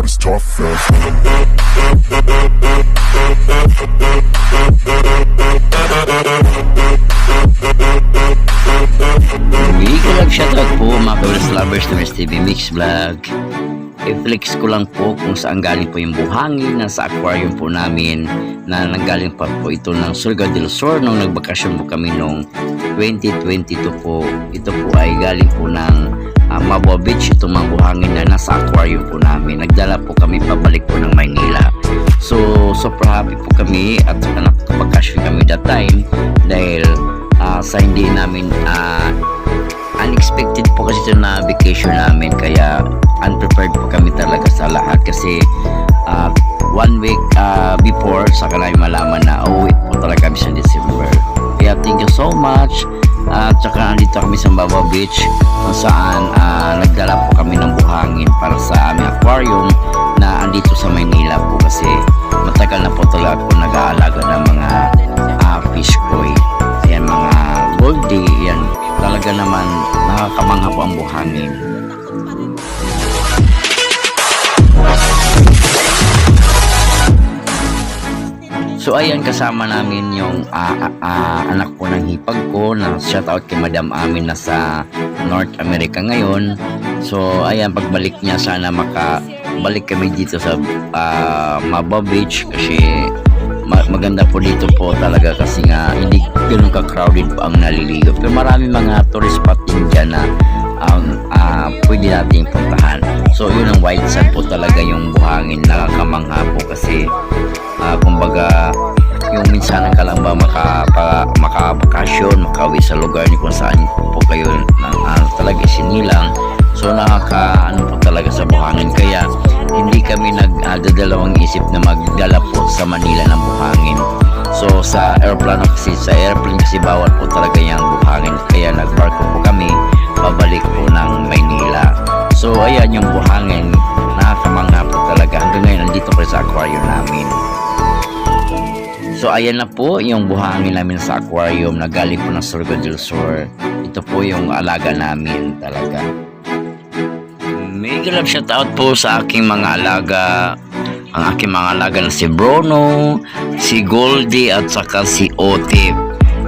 about is tough shoutout po mga Kawils Lovers ng STV Mix Vlog. I-flex ko lang po kung saan galing po yung buhangin na sa aquarium po namin na nanggaling pa po ito ng Surga del Sur nung nagbakasyon po kami nung 2022 po. Ito po ay galing po ng uh, Mabwa Beach itong mga na nasa aquarium po namin. Nagdala po kami pabalik po ng Maynila. So, super happy po kami at saka nakapagkasyon kami that time dahil ah, sa hindi namin ah, unexpected po kasi ito na vacation namin kaya unprepared po kami talaga sa lahat kasi ah, one week ah, before saka namin malaman na uuwi nandito kami sa Baba Beach kung saan ah, nagdala po kami ng buhangin para sa aming aquarium na andito sa Maynila po kasi matagal na po talaga po nag-aalaga ng mga ah, fish koi Ayan mga goldie, yan. Talaga naman nakakamangha po ang buhangin. So ayan kasama namin yung ah, ah, anak po ng hipag ko na shoutout kay Madam Amin na sa North America ngayon. So ayan pagbalik niya sana makabalik kami dito sa ah, Maba Beach kasi ma- maganda po dito po talaga kasi nga hindi ganun ka-crowded po ang naliligo. Pero marami mga tourist spot din dyan na ang ah, pwede natin puntahan. So yun ang white sand po talaga yung buhangin nakakamangha po kasi ah, kumbaga yung minsan ka lang ba maka, makabakasyon, makauwi sa lugar ni kung saan po kayo ng, ah, talaga sinilang. So nakaka ano po talaga sa buhangin kaya hindi kami nagdadalawang isip na magdala po sa Manila ng buhangin. So sa aeroplano kasi sa airplane kasi bawal po talaga yung buhangin kaya nagbarko po kami pabalik po ng Maynila. So ayan yung buhangin nakakamangha po talaga hanggang ngayon nandito pa sa aquarium namin. So ayan na po yung buhangin namin sa aquarium na galing po ng Surgo del Sur. Ito po yung alaga namin talaga. Mega love shout out po sa aking mga alaga. Ang aking mga alaga na si Bruno, si Goldie at saka si Otip.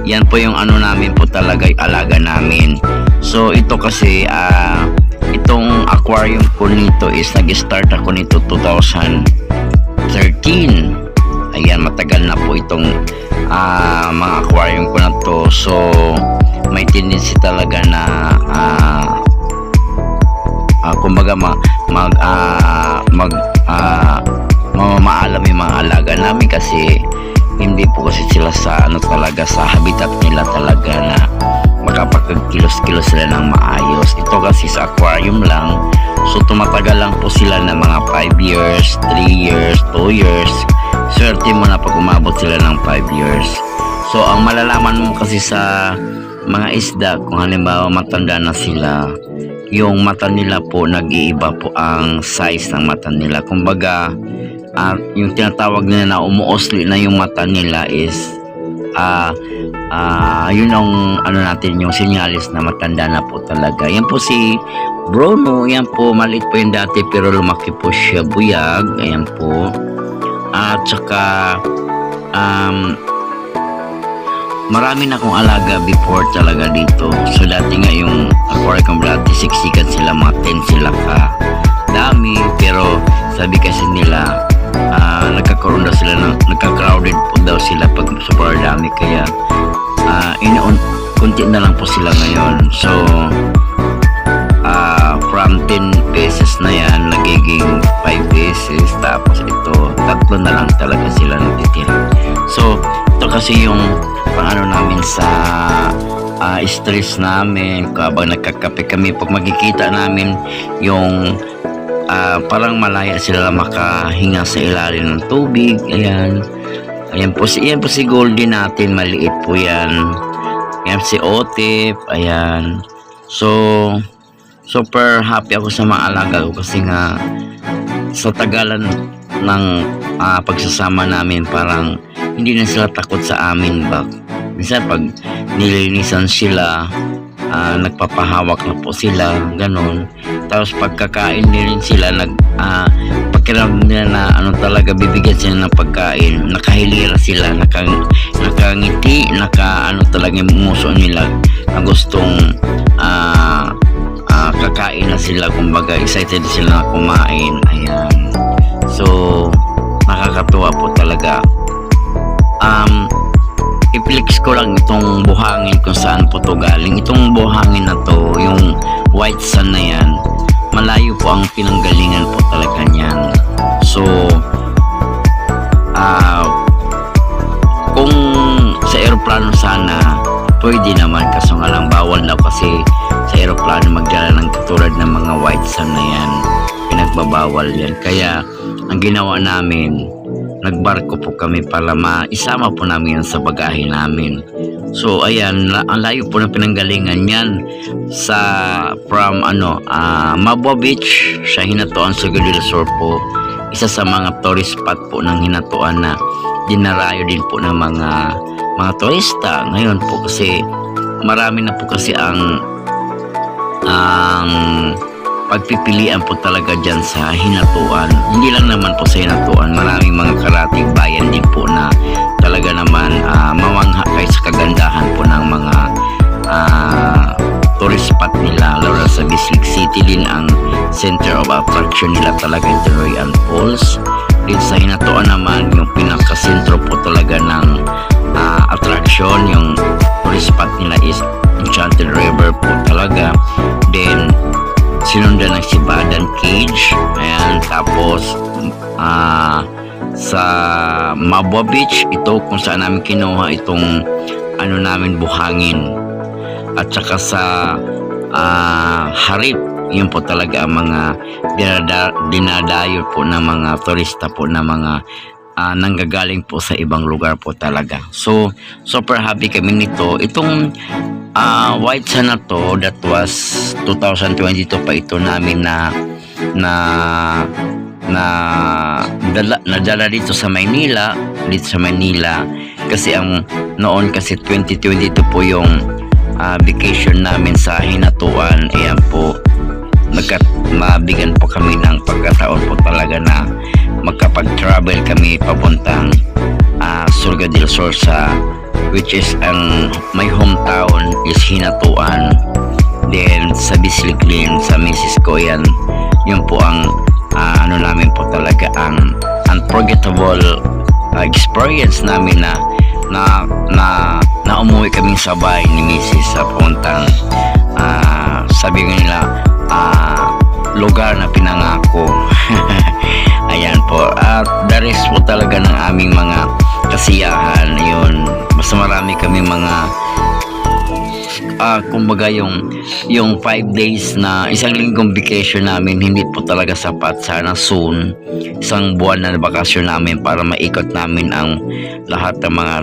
Yan po yung ano namin po talaga yung alaga namin. So ito kasi ah itong aquarium ko nito is nag-start ako nito 2013. Ayan, matagal na po itong ah, mga aquarium ko na to. So, may tendency talaga na ah, ah, kumbaga ma, mag ah, mag ah, mamamaalam yung mga alaga namin kasi hindi po kasi sila sa ano talaga sa habitat nila talaga na makapagkilos-kilos sila ng maayos. Ito kasi sa aquarium lang. So tumatagal lang po sila ng mga 5 years, 3 years, 2 years. Swerte mo na pag umabot sila ng 5 years. So ang malalaman mo kasi sa mga isda kung halimbawa matanda na sila, yung mata nila po nag-iiba po ang size ng mata nila. Kumbaga, at yung tinatawag nila na umuosli na yung mata nila is ah ah yun ang ano natin yung sinyalis na matanda na po talaga. Yan po si Bruno, yan po maliit po yung dati pero lumaki po siya buyag. Ayan po. At saka um, marami na akong alaga before talaga dito. So dati nga yung aquarium dati siksikan sila, mga 10 sila ka dami. Pero sabi kasi nila, ah, nagkakaroon daw sila ng, nagka-crowded po daw sila pag super dami. Kaya ah inoon, kunti na lang po sila ngayon. So, ah from 10 pesos na yan, nagiging 5 pesos. Tapos ito, tatlo na lang talaga sila natitira. So, ito kasi yung pang ano namin sa ah, stress namin habang nagkakape kami pag magkikita namin yung ah, parang malaya sila makahinga sa ilalim ng tubig ayan. Ayan po si, ayan po si Goldie natin maliit po yan. Ayan si Otip ayan. So super happy ako sa mga alaga ko kasi nga sa tagalan ng ah, pagsasama namin parang hindi na sila takot sa amin ba? Minsan pag nilinisan sila ah, nagpapahawak na po sila ganon tapos pagkakain din sila nag ah, pag talaga bibigyan sila ng pagkain. Nakahilira sila nakang, nakangiti naka ano talaga yung muso nila na gustong ah ah, kakain na sila. Kumbaga excited sila na kumain. Ayan. So nakakatuwa po talaga. Um i-flex ko lang itong buhangin kung saan po to galing. Itong buhangin na to yung white sun na yan malayo po ang pinanggalingan po talaga niyan. So ah kung sa aeroplano sana pwede naman. Kaso nga lang bawal daw kasi sa aeroplano magdala ng katulad ng mga white sun na yan. Pinagbabawal yan. Kaya ang ginawa namin nagbarko po kami para maisama po namin yan sa bagahe namin. So ayan ang layo po ng pinanggalingan yan sa from ano ah, Mabwa Beach sa Hinatuan del Sur po. Isa sa mga tourist spot po ng Hinatuan na dinarayo din po ng mga mga turista. Ngayon po kasi marami na po kasi ang ang pagpipilian po talaga dyan sa Hinatuan. Hindi lang naman po sa Hinatuan, maraming mga karating bayan din po na talaga naman ah, mawangha kayo sa kagandahan po ng mga ah, tourist spot nila. Lalo na sa Bislig City din ang center of attraction nila talaga yung Royan Falls. Dito sa Hinatuan naman, yung pinaka-sentro po talaga ng ah, attraction, yung tourist spot nila is Enchanted River po talaga. Sinundan ng Sibadan Cage. Ayan, tapos ah sa Mabwa Beach, ito kung saan namin kinuha itong ano namin buhangin. At saka sa ah, Harip, yun po talaga ang mga dinada, dinadayo po ng mga turista po na mga ah, nanggagaling po sa ibang lugar po talaga. So, super happy kami nito. Itong ah white sun na to, that was 2022 pa ito namin na na na dala, nadala dito sa Maynila dito sa Maynila kasi ang noon kasi 2022 po yung ah, vacation namin sa Hinatuan ayan po nagkat mabigyan po kami ng pagkataon po talaga na magkapag-travel kami papuntang ah, Surga del Sur sa which is ang my hometown is Hinatuan then sa Bisliglin sa Mrs. ko yan yun po ang ah, ano namin po talaga ang unforgettable ah, experience namin na na na, na umuwi kaming sabay ni Mrs. sa puntang ah, sabi nila ah, lugar na pinangako. Ayan po. At the rest po talaga ng aming mga kasiyahan. Yun basta marami kami mga ah kumbaga yung yung five days na isang linggong vacation namin hindi po talaga sapat. Sana soon isang buwan na bakasyon namin para maikot namin ang lahat ng mga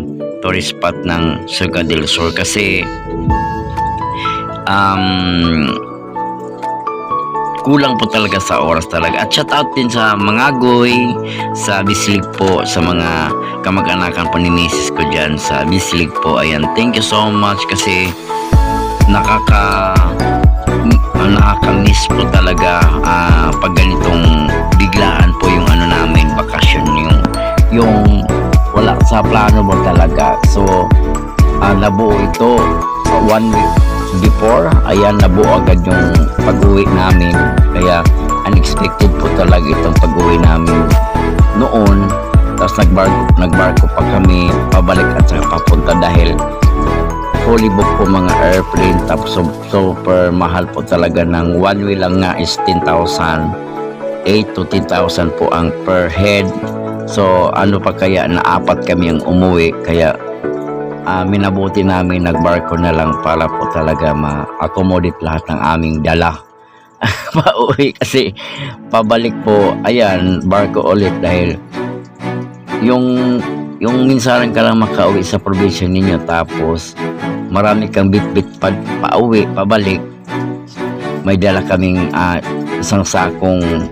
tourist spot ng Surga del Sur. Kasi um kulang po talaga sa oras talaga. At shout out din sa mga goy, sa Bislig po, sa mga kamag-anakan Mrs. ko dyan sa Bislig po. Ayan, thank you so much kasi nakaka m- nakaka-miss po talaga ah, pag ganitong biglaan po yung ano namin, bakasyon yung yung wala sa plano mo talaga. So, ah, nabuo ito ah, one week before, ayan, nabuo agad yung pag-uwi namin. Kaya, unexpected po talaga itong pag-uwi namin noon. Tapos nagbarko, nagbarko pa kami pabalik at saka papunta dahil fully book po mga airplane. Tapos super mahal po talaga ng one way lang nga is 10,000 8 to 10,000 po ang per head. So ano pa kaya na apat kami ang umuwi. Kaya ah, minabuti namin nagbarko na lang para po talaga ma-accommodate lahat ng aming dala pauwi kasi pabalik po ayan barko ulit dahil yung yung minsan ka lang makauwi sa probinsya ninyo tapos marami kang bit-bit pa, pauwi, pabalik. May dala kaming ah, isang sakong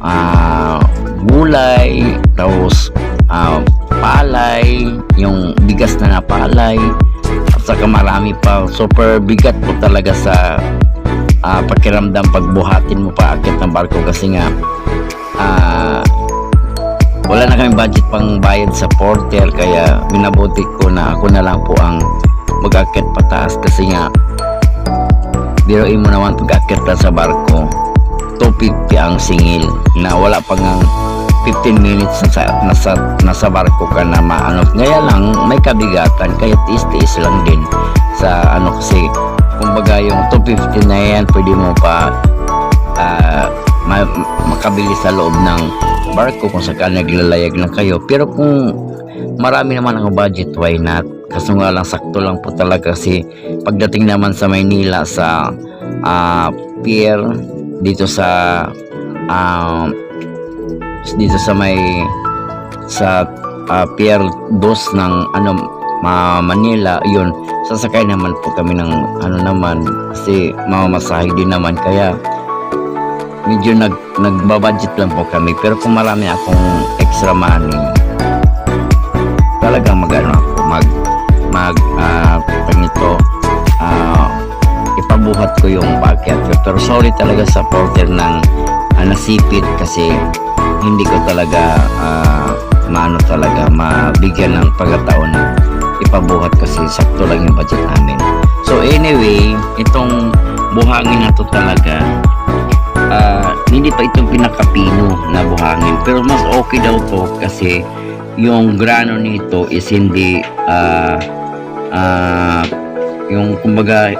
ah, gulay tapos ah, palay yung bigas na napalay at saka marami pa super bigat po talaga sa ah, pakiramdam pagbuhatin mo pa akit ng barko kasi nga ah, wala na kami budget pang bayad sa porter kaya minabuti ko na ako na lang po ang mag-akit pataas kasi nga biroin mo naman pag-akit ka sa barko 250 ang singil na wala pang ang 15 minutes na sa, nasa, nasa barko ka na maano. Ngaya lang may kabigatan kaya tiis-tiis lang din sa ano kasi kumbaga yung 250 na yan pwede mo pa ah, ma- makabili sa loob ng barko kung sakali naglalayag na kayo. Pero kung marami naman ang budget why not? Kaso nga lang sakto lang po talaga. Kasi pagdating naman sa Maynila sa ah, pier dito sa um, dito sa may sa ah, pier 2 ng ano ma Manila yun. Sasakay naman po kami ng ano naman kasi mamamasahe din naman. Kaya medyo nag nagbabudget lang po kami. Pero kung marami akong extra money talagang mag ano ako mag mag ah tawag nito ah, ipabuhat ko yung packet ko. Pero sorry talaga sa porter ng ah, nasipit kasi hindi ko talaga ah, maano talaga mabigyan ng pagkataon ipabuhat kasi sakto lang yung budget namin. So anyway itong buhangin na to talaga ah, hindi pa itong pinakapino na buhangin. Pero mas okay daw to kasi yung grano nito is hindi ah ah, yung kumbaga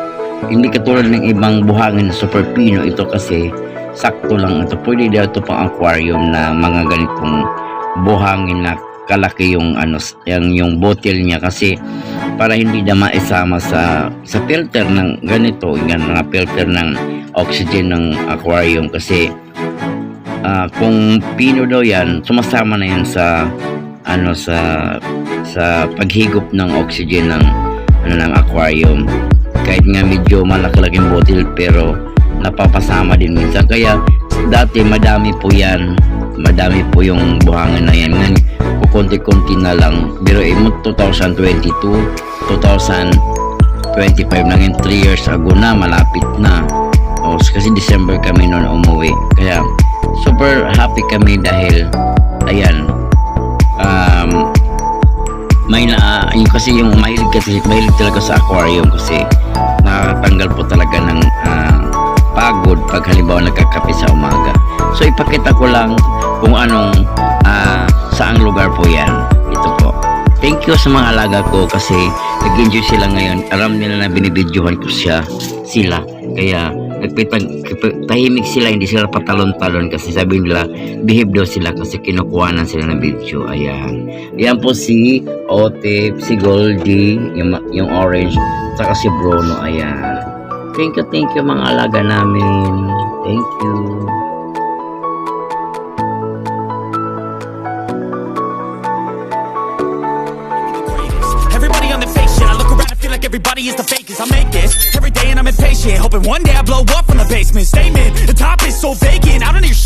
hindi katulad ng ibang buhangin na super pino. Ito kasi sakto lang. Ito pwede daw ito pang aquarium na mga ganitong buhangin na kalaki yung ano yung, yung bottle niya kasi para hindi na maisama sa sa filter ng ganito yan mga filter ng oxygen ng aquarium kasi ah, kung pino daw yan sumasama na yan sa ano sa sa paghigop ng oxygen ng ano ng aquarium. Kahit nga medyo malaki-laking bottle pero napapasama din minsan. Kaya dati madami po yan. Madami po yung buhangin na yan. Ngayon kukunti-kunti na lang. Pero mo 2022 2025 na yun 3 years ago na malapit na. O, kasi December kami noon umuwi. Kaya super happy kami dahil ayan um, may na yung kasi yung mahilig kasi mahilig talaga sa aquarium kasi nakatanggal po talaga ng ah, pagod pag halimbawa nagkakape sa umaga. So ipakita ko lang kung anong saang lugar po yan. Ito po. Thank you sa mga alaga ko kasi nag-enjoy sila ngayon. Alam nila na binibidyohan ko siya sila. Kaya nagpitag tahimik sila hindi sila patalon-talon kasi sabi nila behave daw sila kasi kinukuhanan sila ng video. Ayan. Yan po si Otip si Goldie yung, yung orange saka si Bruno. Ayan. Thank you thank you mga alaga namin. Thank you everybody is the fakest. I make this every day and I'm impatient. Hoping one day I blow up from the basement. Statement, the top is so vacant. I don't hear shit.